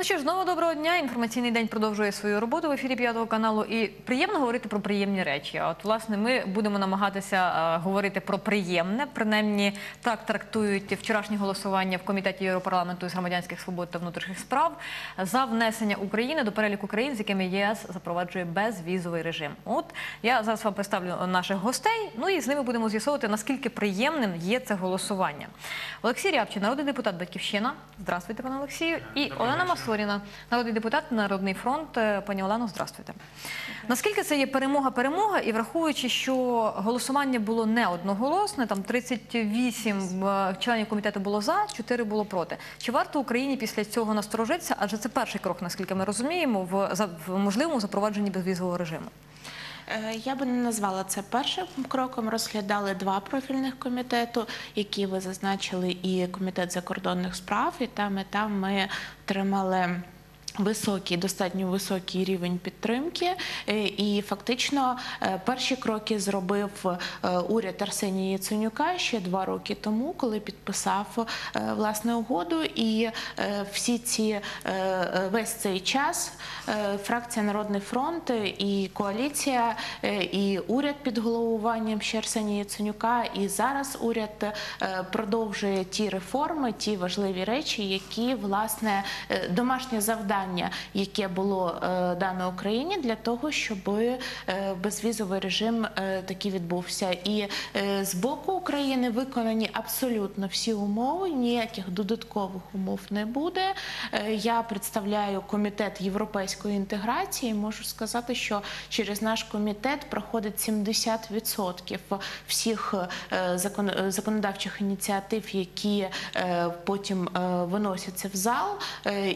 Ну що ж, знову доброго дня. Інформаційний день продовжує свою роботу в ефірі п'ятого каналу. І приємно говорити про приємні речі. А От, власне, ми будемо намагатися е, говорити про приємне. Принаймні, так трактують вчорашнє голосування в комітеті Європарламенту з громадянських свобод та внутрішніх справ за внесення України до переліку країн, з якими ЄС запроваджує безвізовий режим. От я зараз вам представлю наших гостей. Ну і з ними будемо з'ясовувати, наскільки приємним є це голосування. Олексій Рябчин, народний депутат Батьківщина. Здравствуйте, пане Олексію. І Олена Масоріна, народний депутат Народний фронт. Е, Пані Олено, здравствуйте. Наскільки це є перемога-перемога, і враховуючи, що голосування було не одноголосне, там 38 е, членів комітету було за, 4 було проти. Чи варто Україні після цього насторожитися? Адже це перший крок, наскільки ми розуміємо, в, в можливому запровадженні безвізового режиму. Е, Я би не назвала це першим кроком. Розглядали два профільних комітету, які ви зазначили, і комітет закордонних справ. І там і там ми отримали. Високий, достатньо високий рівень підтримки, Е, і фактично е, перші кроки зробив е, уряд Арсенія Яценюка ще два роки тому, коли підписав власне угоду. І всі ці весь цей час фракція Народний фронт і коаліція, і уряд під головуванням ще Арсенія Яценюка, і зараз уряд продовжує ті реформи, ті важливі речі, які власне домашнє завдання, яке було е, дано Україні для того, щоб е, безвізовий режим е, таки відбувся. І з боку України виконані абсолютно всі умови, ніяких додаткових умов не буде. Я представляю комітет європейської інтеграції. Можу сказати, що через наш комітет проходить 70% всіх закон- законодавчих ініціатив, які потім виносяться в зал.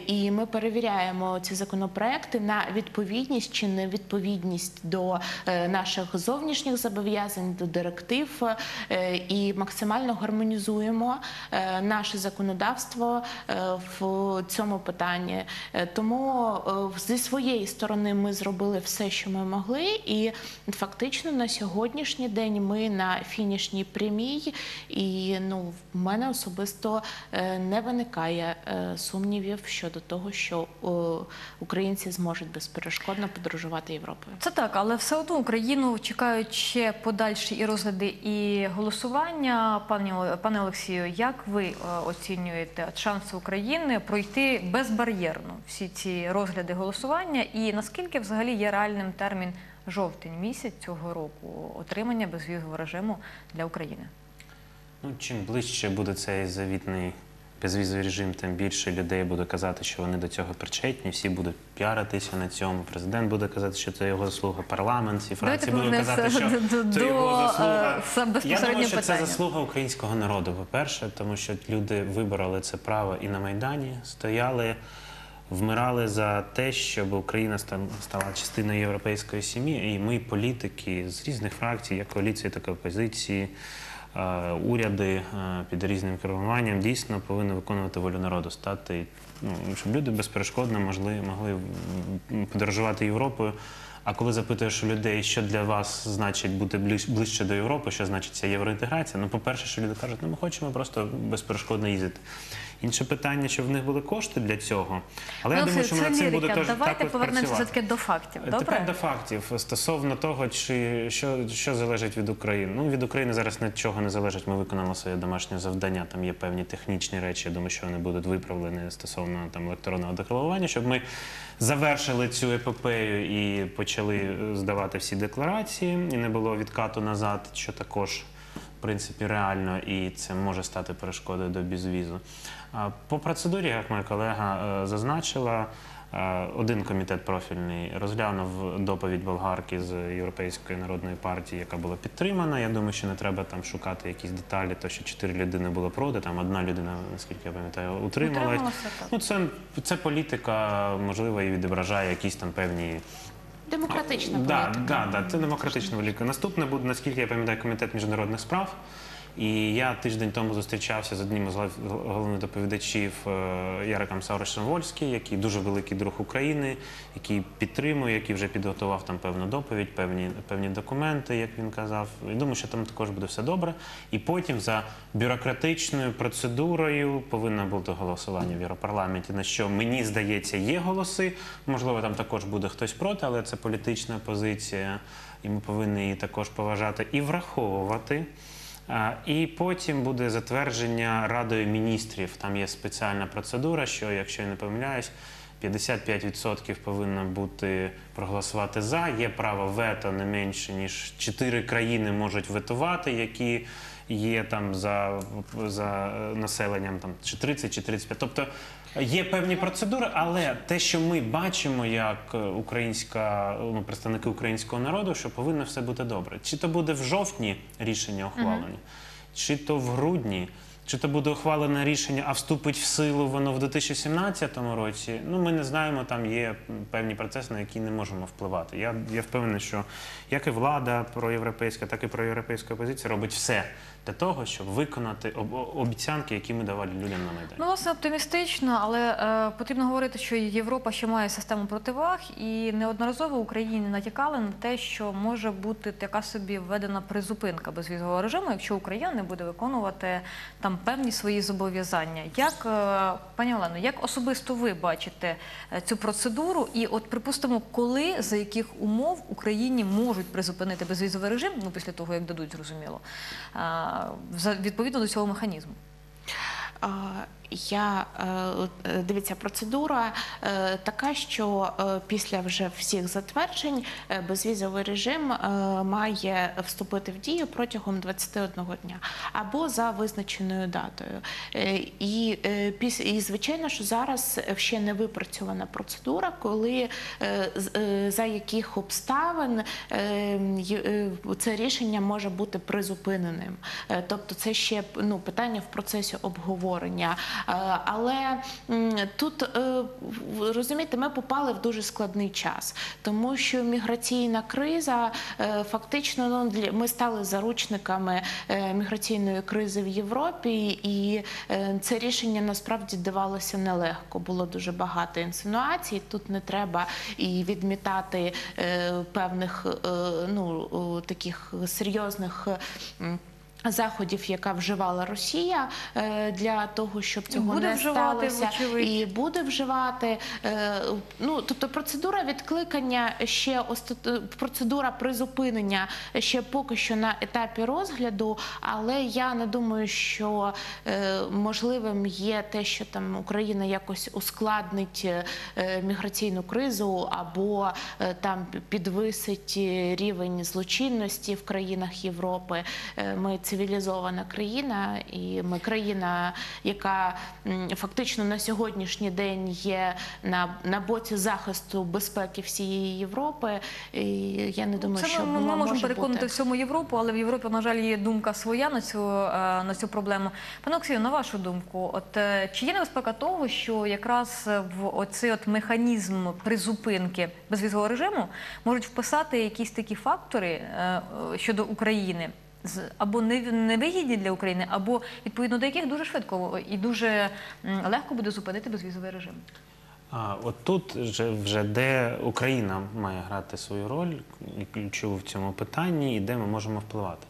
І ми перевіряємо ці законопроекти на відповідність чи невідповідність до е, наших зовнішніх зобов'язань, до директив е, і максимально гармонізуємо е, наше законодавство в цьому питанні. Тому зі своєї сторони ми зробили все, що ми могли, і фактично на сьогоднішній день ми на фінішній прямій, і ну в мене особисто не виникає сумнівів щодо того, що українці зможуть безперешкодно подорожувати Європою. Це так, але все одно Україну чекають ще подальші і розгляди, і голосування. Пані пане Олексію, як ви е, оцінюєте шанси України пройти безбар'єрно всі ці розгляди голосування? І наскільки взагалі є реальним термін жовтень місяць цього року отримання безвізового режиму для України? Ну, чим ближче буде цей завітний безвізовий режим, тим більше людей буде казати, що вони до цього причетні. Всі будуть піаритися на цьому. Президент буде казати, що це його заслуга. Парламент всі фракції будуть казати, що це його е, заслуга. Я думаю, що це заслуга українського народу. По-перше, тому що люди вибороли це право і на майдані стояли. Вмирали за те, щоб Україна стала частиною європейської сім'ї, і ми, політики з різних фракцій, як коаліції, так і опозиції, уряди е, під різним керуванням дійсно повинні виконувати волю народу, стати, ну, щоб люди безперешкодно могли, могли подорожувати Європою. А коли запитуєш у людей, що для вас значить бути ближче до Європи, що значить ця євроінтеграція, ну, по-перше, що люди кажуть, ну ми хочемо просто безперешкодно їздити. Інше питання, що в них були кошти для цього. Але я Ну, думаю, це- що ми над цим буде теж Давайте повернемося все-таки до фактів. Добре? Тепер до фактів стосовно того, чи що, що залежить від України. Ну від України зараз нічого не залежить. Ми виконали своє домашнє завдання. Там є певні технічні речі. Я думаю, що вони будуть виправлені стосовно там електронного декларування, щоб ми завершили цю епопею і почали е, здавати всі декларації, і не було відкату назад, що також. В принципі, реально, і це може стати перешкодою до безвізу. По процедурі, як моя колега е, зазначила, один комітет профільний розглянув доповідь болгарки з Європейської народної партії, яка була підтримана. Я думаю, що не треба там шукати якісь деталі, то що чотири людини було проти, там одна людина, наскільки я пам'ятаю, утрималась. Ну, це, це політика, можливо, і відображає якісь там певні Демократична Да, да, да, це демократична політика. Наступне буде, наскільки я пам'ятаю, комітет міжнародних справ. І я тиждень тому зустрічався з одним із головних доповідачів е, Яриком Савришем Вольський, який дуже великий друг України, який підтримує, який вже підготував там певну доповідь, певні, певні документи, як він казав. І думаю, що там також буде все добре. І потім за бюрократичною процедурою повинно бути голосування в Європарламенті, на що мені здається є голоси. Можливо, там також буде хтось проти, але це політична позиція, і ми повинні її також поважати і враховувати. І потім буде затвердження Радою міністрів. Там є спеціальна процедура, що, якщо я не помиляюсь, 55% повинно бути проголосувати за. Є право вето не менше ніж 4 країни можуть ветувати, які є там за, за населенням там чи 30, чи 35. Тобто є певні процедури, але те, що ми бачимо як е, українська ну, представники українського народу, що повинно все бути добре. Чи то буде в жовтні рішення ухвалені, чи то в грудні. Чи то буде ухвалене рішення, а вступить в силу воно в 2017 році? Ну, ми не знаємо, там є певні процеси, на які не можемо впливати. Я, я впевнений, що як і влада проєвропейська, так і проєвропейська опозиція робить все для того, щоб виконати об- обіцянки, які ми давали людям на Майдані. Ну, власне, оптимістично, але е, потрібно говорити, що Європа ще має систему противаг, і неодноразово Україні натякали на те, що може бути така собі введена призупинка безвізового режиму, якщо Україна не буде виконувати там певні свої зобов'язання. Як е, пані Олено, як особисто ви бачите е, цю процедуру? І от припустимо, коли за яких умов Україні можуть призупинити безвізовий режим, ну після того як дадуть, зрозуміло, е, відповідно до цього механізму. Я е, е, дивіться, процедура е, така, що після вже всіх затверджень безвізовий режим має вступити в дію протягом 21 дня або за визначеною датою. І, і звичайно, що зараз ще не випрацьована процедура, коли за яких обставин це рішення може бути призупиненим. Тобто, це ще ну питання в процесі обговорення. Е, Але тут е, розумієте, ми попали в дуже складний час, тому що міграційна криза е, фактично ну, ми стали заручниками міграційної кризи в Європі, і це рішення насправді давалося нелегко. Було дуже багато інсинуацій. Тут не треба і відмітати певних ну таких серйозних. Заходів, яка вживала Росія е, для того, щоб цього буде не вживати, сталося, вочевидь. і буде вживати. Е, Ну тобто, процедура відкликання ще остат- процедура призупинення ще поки що на етапі розгляду, але я не думаю, що е, можливим є те, що там Україна якось ускладнить е, міграційну кризу або е, там підвисить е, рівень злочинності в країнах Європи. Е, Ми цивілізована країна, і ми країна, яка фактично на сьогоднішній день є на, на боці захисту безпеки всієї Європи. І я не думаю, Це що ми, ми можемо може переконати бути. всьому Європу, але в Європі, на жаль, є думка своя на цю, е, на цю проблему. Пане Олексію, на вашу думку, от е, чи є небезпека того, що якраз в оцей от механізм призупинки безвізового режиму можуть вписати якісь такі фактори е, е, щодо України? Або невигідні для України, або відповідно до яких дуже швидко і дуже легко буде зупинити безвізовий режим. А от тут вже, де Україна має грати свою роль ключову в цьому питанні, і де ми можемо впливати.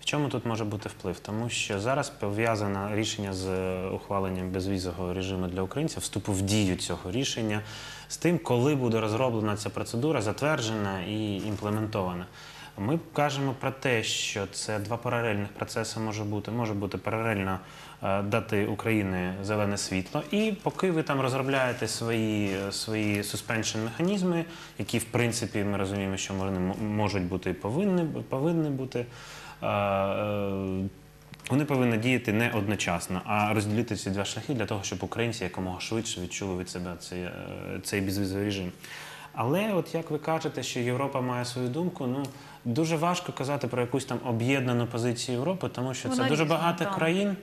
В чому тут може бути вплив? Тому що зараз пов'язане рішення з е, ухваленням безвізового режиму для українців, вступу в дію цього рішення з тим, коли буде розроблена ця процедура, затверджена і імплементована. Ми кажемо про те, що це два паралельних процеси може бути. Може бути паралельно е, дати Україні зелене світло, і поки ви там розробляєте свої, е, свої suspension механізми, які в принципі ми розуміємо, що вони можуть бути і повинні, повинні бути. е, вони повинні діяти не одночасно, а розділити ці два шляхи для того, щоб українці якомога швидше відчули від себе цей, цей безвізовий режим. Але, от як ви кажете, що Європа має свою думку, ну дуже важко казати про якусь там об'єднану позицію Європи, тому що Вона це дуже різна, багато так. країн.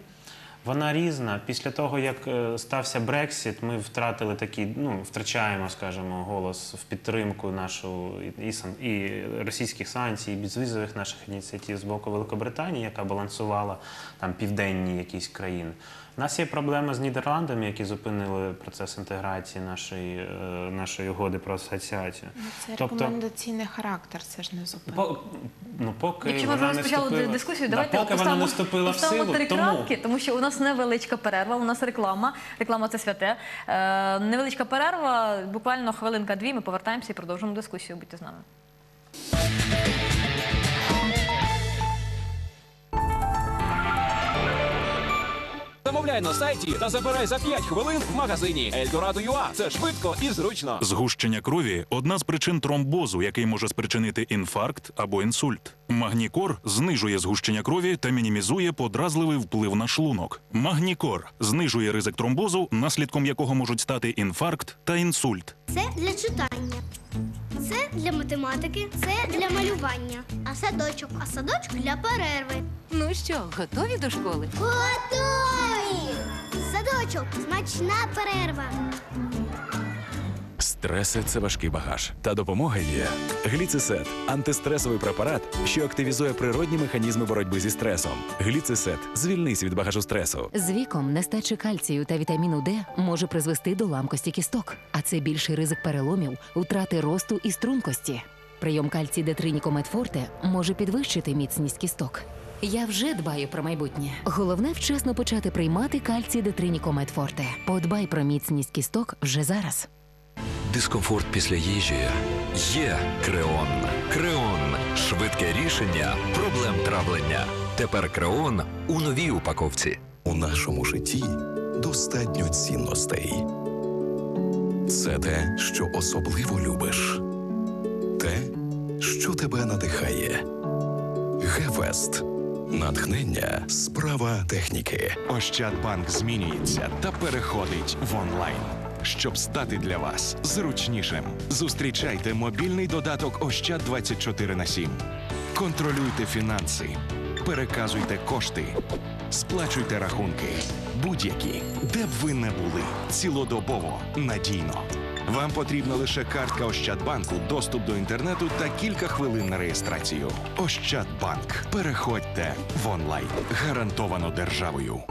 Вона різна. Після того, як е, стався Брексіт, ми втратили такий, ну, втрачаємо, скажімо, голос в підтримку нашу і, і, сан- і російських санкцій, і безвізових наших ініціатив з боку Великобританії, яка балансувала там південні якісь країни. У нас є проблема з Нідерландами, які зупинили процес інтеграції нашої, е, нашої угоди про асоціацію. Це Тобто- рекомендаційний характер, це ж не зупинка. По, ну, поки Якщо ми вона вже не розпочали вступила- дискусію, Да, давайте поки вона поставимо, не вступила в поставимо силу, три тому крапки, тому що у нас невеличка перерва, у нас реклама. Реклама це святе. Е, невеличка перерва, буквально хвилинка-дві. Ми повертаємося і продовжимо дискусію. Будьте з нами. Замовляй на сайті та забирай за 5 хвилин в магазині Eldorado.ua. Це швидко і зручно. Згущення крові одна з причин тромбозу, який може спричинити інфаркт або інсульт. Магнікор знижує згущення крові та мінімізує подразливий вплив на шлунок. Магнікор знижує ризик тромбозу, наслідком якого можуть стати інфаркт та інсульт. Це для читання. Це для математики, це для малювання. А садочок, а садочок для перерви. Ну що, готові до школи? Готові! Садочок, смачна перерва. Стреси це важкий багаж. Та допомога є. Гліцисет антистресовий препарат, що активізує природні механізми боротьби зі стресом. Гліцисет звільнись від багажу стресу. З віком нестача кальцію та вітаміну Д може призвести до ламкості кісток, а це більший ризик переломів, втрати росту і стрункості. Прийом кальцій Детриніком Медфорте може підвищити міцність кісток. Я вже дбаю про майбутнє. Головне вчасно почати приймати кальцій Детриніком Медфорте. Подбай про міцність кісток вже зараз. Дискомфорт після їжі є Креон. Креон швидке рішення проблем травлення. Тепер Креон у новій упаковці. У нашому житті достатньо цінностей. Це те, що особливо любиш, те, що тебе надихає. Гефест. Натхнення справа техніки. Ощадбанк змінюється та переходить в онлайн. Щоб стати для вас зручнішим, зустрічайте мобільний додаток Ощад 24 на 7. Контролюйте фінанси, переказуйте кошти, сплачуйте рахунки, будь-які, де б ви не були, цілодобово, надійно. Вам потрібна лише картка Ощадбанку, доступ до інтернету та кілька хвилин на реєстрацію. Ощадбанк. Переходьте в онлайн. Гарантовано державою.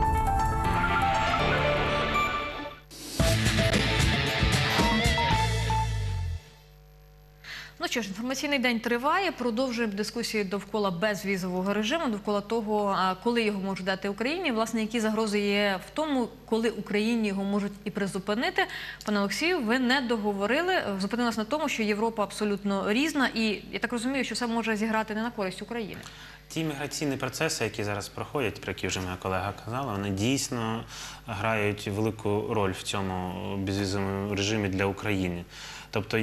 Що ж, інформаційний день триває. Продовжуємо дискусію довкола безвізового режиму, довкола того, коли його можуть дати Україні. Власне, які загрози є в тому, коли Україні його можуть і призупинити. Пане Олексію, ви не договорили. Зупинилась на тому, що Європа абсолютно різна, і я так розумію, що це може зіграти не на користь України. Ті міграційні процеси, які зараз проходять, про які вже моя колега казала, вони дійсно грають велику роль в цьому безвізовому режимі для України. Тобто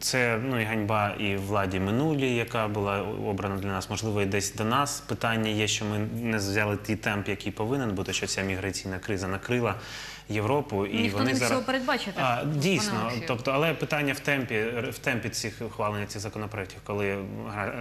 це ну, і ганьба і владі минулій, яка була обрана для нас, можливо, і десь до нас. Питання є, що ми не взяли ті темп, який повинен бути, що ця міграційна криза накрила Європу. І Ніхто вони не міг зараз... цього передбачити, А, дійсно, тобто, але питання в темпі, в темпі цих ухвалення цих законопроєктів, коли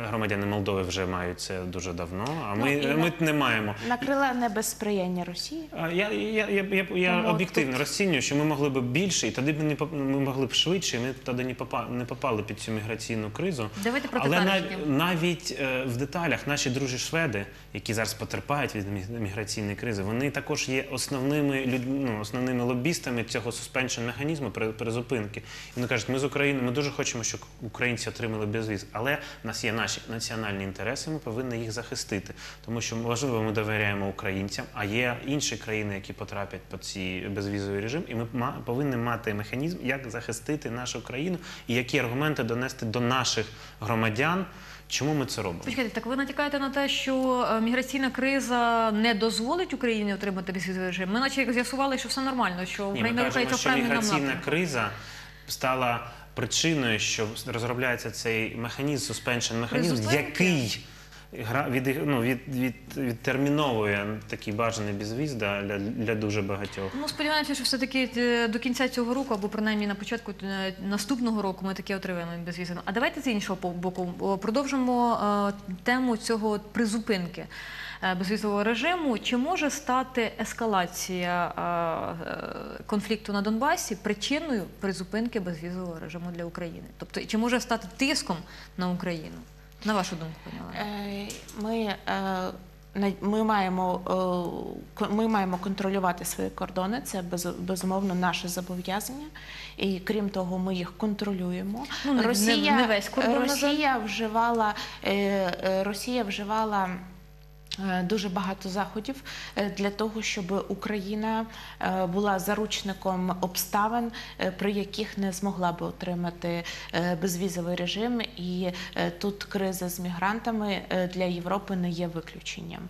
громадяни Молдови вже мають це дуже давно, а Ну, ми, і ми на- не маємо. Накрила не без сприяння Росії. А Я, я, я, я, я Тому об'єктивно тут- розцінюю, що ми могли б більше, і тоді б не ми могли б швидше, і ми б тоді не попали, не попали під цю міграційну кризу. Давайте про Але нав- навіть е, в деталях наші друзі шведи, які зараз потерпають від міграційної кризи, вони також є основними людьми, ну, основними лобістами цього суспеншн механізму призупинки. І вони кажуть, ми з України, ми дуже хочемо, щоб українці отримали безвіз, але в нас є наші національні інтереси, ми повинні їх захистити. Тому що можливо ми довіряємо українцям, а є інші країни, які потраплять під цей безвізовий режим, і ми повинні мати механізм, як захистити нашу країну і які аргументи донести до наших громадян. Чому ми це робимо? Почекайте, так ви натякаєте на те, що е, міграційна криза не дозволить Україні отримати безвізовий режим? Ми наче з'ясували, що все нормально, що Ні, ми Україна кажемо, рухається в що міграційна криза стала причиною, що розробляється цей механізм, суспеншен механізм, який гра від, ну, від, від, відтерміновує такий бажаний безвіз да, для, для дуже багатьох. Ну, сподіваємося, що все-таки е, до кінця цього року, або принаймні на початку е, наступного року ми таки отримаємо безвізу. А давайте з іншого боку продовжимо е, тему цього призупинки. е, безвізового режиму, чи може стати ескалація е, конфлікту на Донбасі причиною призупинки безвізового режиму для України? Тобто, чи може стати тиском на Україну? На вашу думку, поняла. Е, Ми, е, ми, маємо, е, ми маємо контролювати свої кордони, це без, безумовно наше зобов'язання. І крім того, ми їх контролюємо. Ну, не- не- не весь кордон. Росія вживала, Росія вживала. Е, Дуже багато заходів е, для того, щоб Україна е, була заручником обставин, при яких не змогла би отримати безвізовий режим, і тут криза з мігрантами для Європи не є виключенням.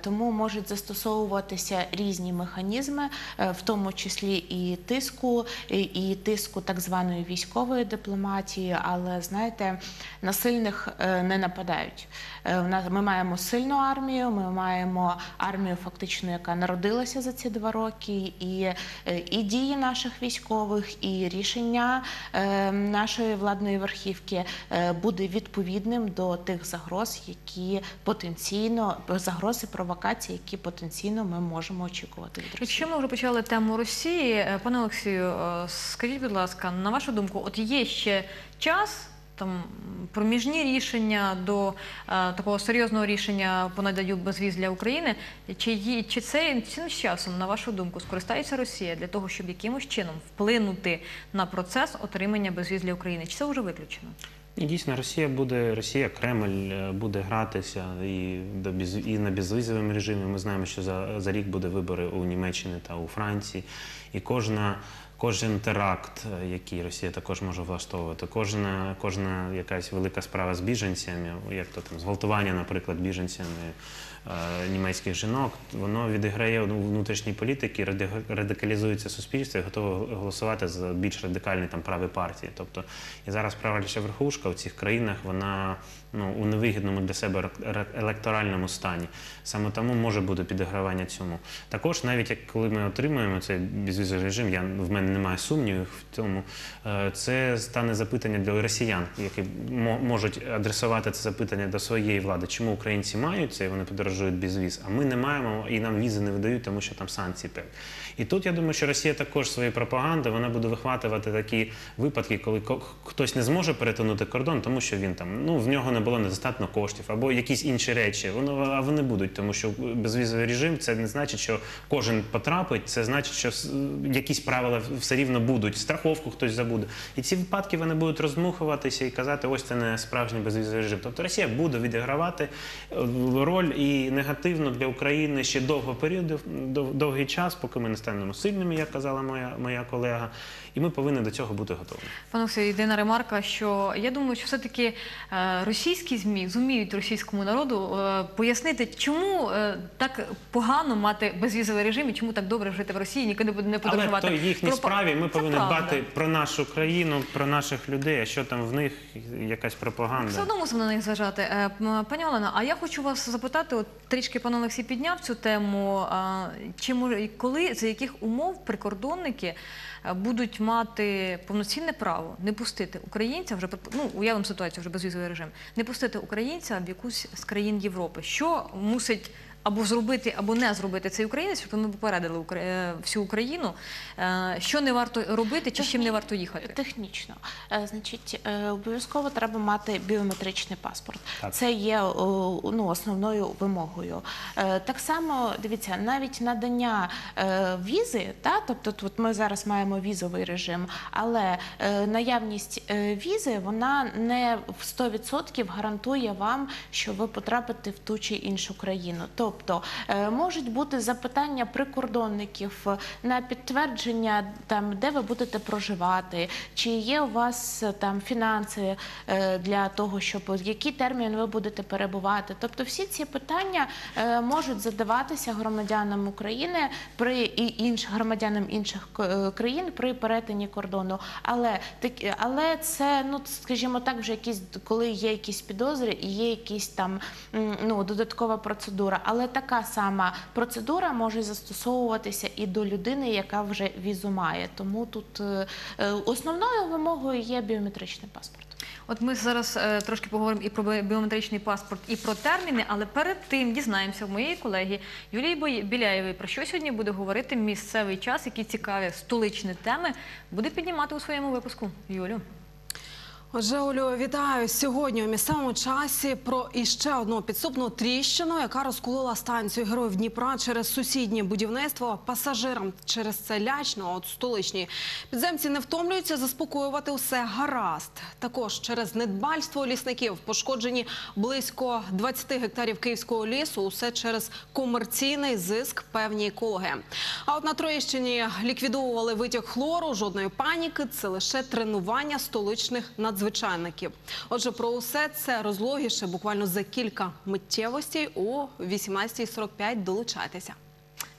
Тому можуть застосовуватися різні механізми, в тому числі і тиску, і- тиску так званої військової дипломатії. Але знаєте, на сильних е, не нападають. Е, Ми маємо сильну армію. Ми маємо армію, фактично, яка народилася за ці два роки, і, е, і дії наших військових, і рішення е, нашої владної верхівки буде відповідним до тих загроз, які потенційно загрози провокації, які потенційно ми можемо очікувати від Росії. Якщо ми вже почали тему Росії, пане Олексію, скажіть, будь ласка, на вашу думку, от є ще час там проміжні рішення до е, такого серйозного рішення по наданню безвіз для України? Чи, чи це цим часом, на вашу думку, скористається Росія для того, щоб якимось чином вплинути на процес отримання безвіз для України? Чи це вже виключено? Дійсно, Росія буде, Росія, Кремль е, буде гратися і, до без, і на безвізовому режимі. Ми знаємо, що за, за рік буде вибори у Німеччині та у Франції. І кожна, кожен теракт, е, який Росія також може влаштовувати, кожна, кожна якась велика справа з біженцями, як то там зґвалтування, наприклад, біженцями е, німецьких жінок, воно відіграє внутрішній політики, ради- радикалізується суспільство і готове голосувати за більш радикальні там праві партії. Тобто і зараз правляча верхушка в цих країнах вона ну у невигідному для себе електоральному стані. Саме тому може бути підігравання цьому. Також, навіть як коли ми отримуємо цей безвізовий режим, я в мене немає сумнівів в цьому. е, Це стане запитання для росіян, які можуть адресувати це запитання до своєї влади. Чому українці мають це і вони подорожують без віз, а ми не маємо і нам візи не видають, тому що там санкції певні. І тут я думаю, що Росія також своєю пропагандою вона буде вихватувати такі випадки, коли хтось не зможе перетинути кордон, тому що він там ну в нього не було недостатньо коштів або якісь інші речі. Воно а вони будуть, тому що безвізовий режим це не значить, що кожен потрапить. Це значить, що якісь правила все рівно будуть. Страховку хтось забуде. І ці випадки вони будуть роздмухуватися і казати, ось це не справжній безвізовий режим. Тобто Росія буде відігравати е, роль і негативно для України ще довго періоду, дов- довгий час, поки ми не станемо сильними, як казала моя моя колега. І ми повинні до цього бути готові. Пане Олексію, єдина ремарка, що я думаю, що все-таки е, російські ЗМІ зуміють російському народу е, пояснити, чому е, так погано мати безвізовий режим і чому так добре жити в Росії, нікуди не Але подорожувати. то їхній Пропа- справі ми Це повинні правда. дбати про нашу країну, про наших людей. А що там в них якась пропаганда? Все одно мусимо на них зважати. Е, Пані Олена, а я хочу вас запитати, от трішки пан Олексій підняв цю тему. Чи може коли за яких умов прикордонники будуть мати повноцінне право не пустити українця вже ну уявимо ситуацію вже безвізовий режим, не пустити українця в якусь з країн Європи? Що мусить або зробити, або не зробити цей українець, щоб ми попередили е, всю Україну, е, що не варто робити, чи з чим не варто їхати? Технічно, Е, значить, обов'язково треба мати біометричний паспорт. Так. Це є ну, основною вимогою. Так само дивіться, навіть надання візи, та тобто тут ми зараз маємо візовий режим, але наявність візи вона не в 100% гарантує вам, що ви потрапите в ту чи іншу країну. Тобто е, можуть бути запитання прикордонників на підтвердження, там де ви будете проживати, чи є у вас е, там фінанси е, для того, щоб який термін ви будете перебувати. Тобто, всі ці питання е, можуть задаватися громадянам України при і інших громадянам інших е, країн при перетині кордону. Але але це, ну скажімо так, вже якісь коли є якісь підозри і є якісь там ну додаткова процедура. Але така сама процедура може застосовуватися і до людини, яка вже візу має. Тому тут е, е, основною вимогою є біометричний паспорт. От ми зараз е, трошки поговоримо і про біометричний паспорт, і про терміни, але перед тим дізнаємося в моєї колеги Юлії Біляєвої, про що сьогодні буде говорити місцевий час, які цікаві столичні теми буде піднімати у своєму випуску. Юлю. Отже, Олю, вітаю сьогодні у місцевому часі про іще одну підступну тріщину, яка розколола станцію героїв Дніпра через сусіднє будівництво. Пасажирам через це лячно. От столичні підземці не втомлюються заспокоювати усе гаразд. Також через недбальство лісників пошкоджені близько 20 гектарів київського лісу. Усе через комерційний зиск певні екологи. А от на Троєщині ліквідовували витік хлору. Жодної паніки. Це лише тренування столичних надзвичайників. Отже, про усе це розлогіше буквально за кілька миттєвостей о 18.45. Долучайтеся.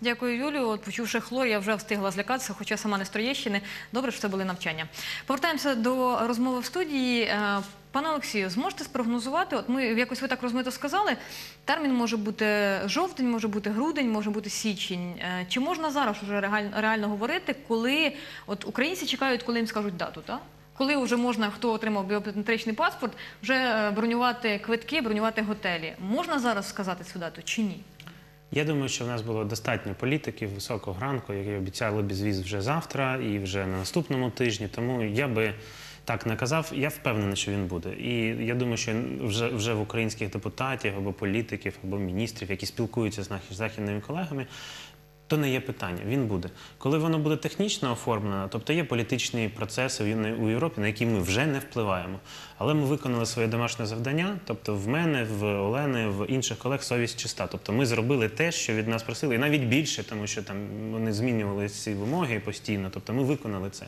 Дякую, Юлію. От почувши хлор, я вже встигла злякатися, хоча сама не з Троєщини. Добре, що це були навчання. Повертаємося до розмови в студії. Е, Пане Олексію, зможете спрогнозувати? От ми якось ви так розмито сказали. Термін може бути жовтень, може бути грудень, може бути січень. Е, Чи можна зараз вже реально, реально говорити, коли от українці чекають, коли їм скажуть дату, так? Коли вже можна, хто отримав біометричний паспорт, вже е, бронювати квитки, бронювати готелі. Можна зараз сказати цю дату чи ні? Я думаю, що в нас було достатньо політиків високого ранку, які обіцяли безвіз вже завтра і вже на наступному тижні. Тому я би так не казав. Я впевнений, що він буде. І я думаю, що вже, вже в українських депутатів або політиків, або міністрів, які спілкуються з нашими західними колегами. То не є питання, він буде. Коли воно буде технічно оформлено, тобто є політичні процеси у Європі, на які ми вже не впливаємо. Але ми виконали своє домашнє завдання. Тобто, в мене, в Олени, в інших колег совість чиста. Тобто, ми зробили те, що від нас просили, і навіть більше, тому що там вони змінювали ці вимоги постійно. Тобто, ми виконали це.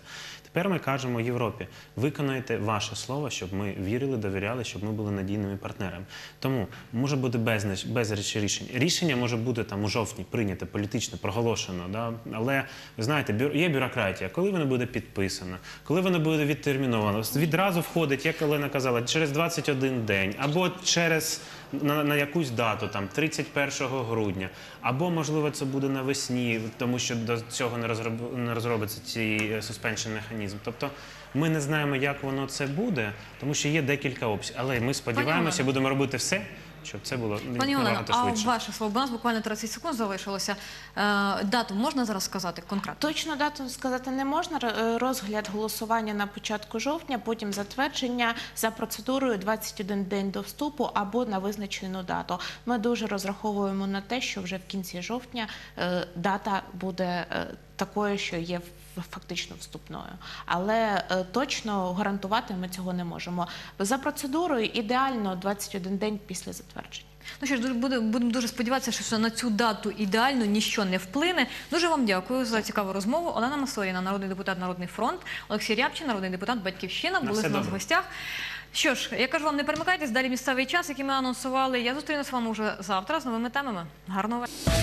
Тепер ми кажемо Європі: виконайте ваше слово, щоб ми вірили, довіряли, щоб ми були надійними партнерами. Тому може бути безліч, безліч рішень. Рішення може бути там у жовтні прийняте політично, проголошено. Да? Але ви знаєте, є бюрократія. Коли воно буде підписано, коли воно буде відтерміновано, відразу входить, як Олена казала, через 21 день або через на, на якусь дату, там 31 грудня, або можливо це буде навесні, тому що до цього не розроб, не розробиться цей суспеншен механізм. Тобто. Ми не знаємо, як воно це буде, тому що є декілька опцій. Але ми сподіваємося, будемо робити все, щоб це було Пані Олено, набагато а швидше. ваше слово, у нас буквально 30 секунд залишилося. Е, дату можна зараз сказати конкретно? Точно дату сказати не можна. Р- е, Розгляд голосування на початку жовтня, потім затвердження за процедурою 21 день до вступу або на визначену дату. Ми дуже розраховуємо на те, що вже в кінці жовтня е, дата буде е, такою, що є в- фактично вступною. Але е, точно гарантувати ми цього не можемо. За процедурою ідеально 21 день після затвердження. Ну що ж, дуже- буде- будемо дуже сподіватися, що на цю дату ідеально ніщо не вплине. Дуже вам дякую за цікаву розмову. Олена Масоріна, народний депутат Народний фронт, Олексій Рябчин, народний депутат Батьківщина, були в нас в гостях. Що ж, я кажу вам, не перемикайтесь, далі місцевий час, який ми анонсували. Я зустрінуся з вами вже завтра з новими темами. Гарного вечора.